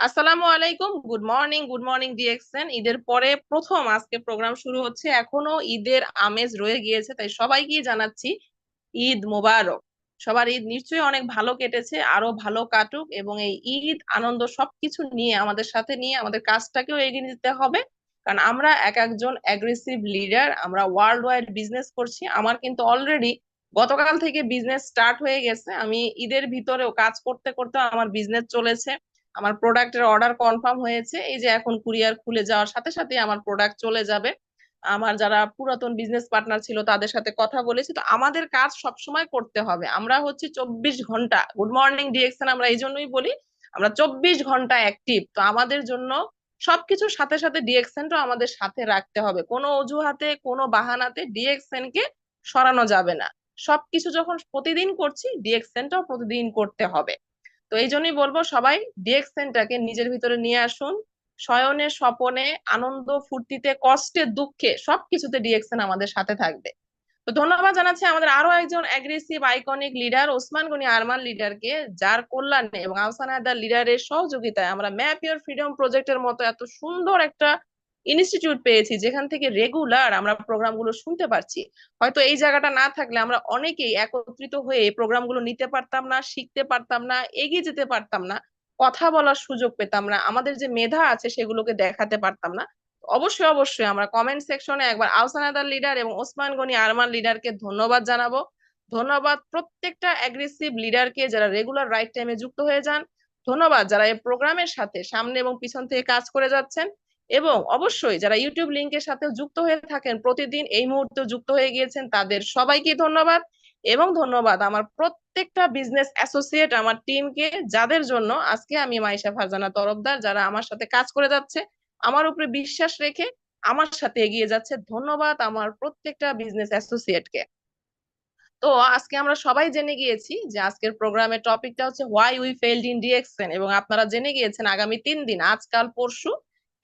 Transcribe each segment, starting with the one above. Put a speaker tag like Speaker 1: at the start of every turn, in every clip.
Speaker 1: আসসালামু আলাইকুম good morning good morning DXN ঈদের পরে প্রথম আজকে প্রোগ্রাম শুরু হচ্ছে, এখনও ঈদের আমেজ রয়ে গিয়েছে, তাই সবাইকে জানাচ্ছি ঈদ মোবারক। সবার ঈদ নিশ্চয়ই অনেক ভালো কেটেছে, আরও ভালো কাটুক এবং এই ঈদ, আনন্দ সবকিছু নিয়ে, আমাদের সাথে নিয়ে, আমাদের কাজটাকেও এগিয়ে নিতে হবে। কারণ আমরা এক একজন অ্যাগ্রেসিভ লিডার আমরা ওয়ার্ল্ড ওয়াইড বিজনেস করছি। আমার কিন্তু অলরেডি গতকাল থেকে বিজনেস স্টার্ট হয়ে গেছে। আমি ঈদের ভিতরেও কাজ করতে করতে আমার বিজনেস চলেছে। আমার প্রোডাক্টের অর্ডার কনফার্ম হয়েছে। এই যে এখন কুরিয়ার খুলে যাওয়ার সাথে সাথে আমার প্রোডাক্ট চলে যাবে। আমার যারা পুরাতন বিজনেস পার্টনার ছিল তাদের সাথে কথা বলেছি। তো আমাদের কাজ সবসময় করতে হবে। আমরা হচ্ছে চব্বিশ ঘণ্টা গুড মর্নিং ডিএক্সন আমরা এই জন্যই বলি, আমরা চব্বিশ ঘণ্টা অ্যাক্টিভ তো আমাদের জন্য সবকিছুর সাথে সাথে ডিএক্সেনটাও আমাদের সাথে রাখতে হবে। কোনো অজুহাতে, কোনো বাহানাতে ডিএক্সেন কে সরানো যাবে না। সবকিছু যখন প্রতিদিন করছি ডিএক্সেনটাও প্রতিদিন করতে হবে। তো এই জন্যই বলব সবাই ডিএক্সেনটাকে নিজের ভিতরে নিয়ে আসুন। শয়নে, স্বপনে, আনন্দ, ফুর্তিতে, কষ্টে, দুঃখে সবকিছুতে ডিএক্সেন আমাদের সাথে থাকবে। তো ধন্যবাদ জানাচ্ছি আমাদের আরও একজন aggressive iconic leader Osman Goni Arman লিডারকে যার কল্যাণে এবং আহসান হায়দার লিডারের সহযোগিতায় আমরা ম্যাপ ইউর ফ্রিডম প্রজেক্টের মতো এত সুন্দর একটা ইনস্টিটিউট পেয়েছি, যেখান থেকে রেগুলার আমরা প্রোগ্রামগুলো শুনতে পারছি। হয়তো এই জায়গাটা না থাকলে আমরা অনেকেই একত্রিত হয়ে প্রোগ্রামগুলো নিতে পারতাম না, শিখতে পারতাম না, এগিয়ে যেতে পারতাম না, কথা বলার সুযোগ পেতাম না, আমাদের যে মেধা আছে সেগুলোকে দেখাতে পারতাম না। অবশ্যই অবশ্যই আমরা কমেন্ট সেকশনে একবার আহসানাদার লিডার এবং ওসমান গনি আরমান লিডারকে ধন্যবাদ জানাব। ধন্যবাদ প্রত্যেকটা অ্যাগ্রেসিভ লিডারকে যারা রেগুলার রাইট টাইমে যুক্ত হয়ে যান। ধন্যবাদ যারা এই প্রোগ্রামের সাথে সামনে এবং পিছন থেকে কাজ করে যাচ্ছেন। এবং অবশ্যই যারা ইউটিউব লিংকের সাথে যুক্ত হয়ে থাকেন, প্রতিদিন এই মুহূর্তে যুক্ত হয়ে গিয়েছেন, তাদের সবাইকে ধন্যবাদ এবং ধন্যবাদ আমার প্রত্যেকটা বিজনেস অ্যাসোসিয়েট আমার টিমকে যাদের জন্য আজকে আমি মাইশা ফারজানা তরফদার, যারা আমার সাথে কাজ করে যাচ্ছে, আমার উপরে বিশ্বাস রেখে আমার সাথে এগিয়ে যাচ্ছে, ধন্যবাদ আমার প্রত্যেকটা বিজনেস অ্যাসোসিয়েটকে তো আজকে আমরা সবাই জেনে গিয়েছি যে আজকের প্রোগ্রামের টপিকটা হচ্ছে why we failed in DXN এবং আপনারা জেনে গিয়েছেন আগামী তিন দিন, আজকাল, পরশু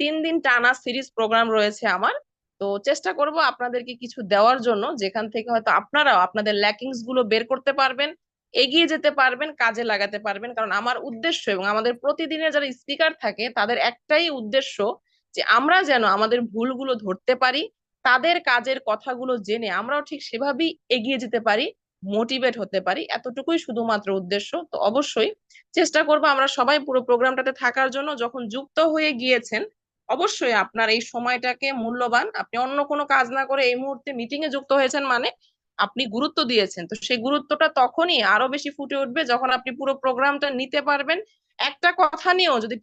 Speaker 1: তিন দিন টানা সিরিজ প্রোগ্রাম রয়েছে আমার। তো চেষ্টা করব আপনাদেরকে কিছু দেওয়ার জন্য, যেখান থেকে হয়তো আপনারাও আপনাদের ল্যাকিংসগুলো বের করতে পারবেন, এগিয়ে যেতে পারবেন, কাজে লাগাতে পারবেন। কারণ আমার উদ্দেশ্য এবং আমাদের প্রতিদিনের যারা স্পিকার থাকে, তাদের একটাই উদ্দেশ্য যে আমরা যেন আমাদের ভুলগুলো ধরতে পারি, তাদের কাজের কথাগুলো জেনে আমরাও ঠিক সেভাবেই এগিয়ে যেতে পারি, মোটিভেট হতে পারি। এতটুকুই শুধুমাত্র উদ্দেশ্য। তো অবশ্যই চেষ্টা করব আমরা সবাই পুরো প্রোগ্রামটাতে থাকার জন্য। যখন যুক্ত হয়ে গিয়েছেন অবশ্যই আপনার এই সময়টাকে মূল্যবান। আপনি অন্য কোনো কাজ না করে এই মুহূর্তে মিটিং এ যুক্ত হয়েছেন মানে আপনি গুরুত্ব দিয়েছেন। তো সেই গুরুত্বটা তখনই আরও বেশি ফুটে উঠবে যখন আপনি পুরো প্রোগ্রামটা নিতে পারবেন। একটা কথা নিয়েও যদি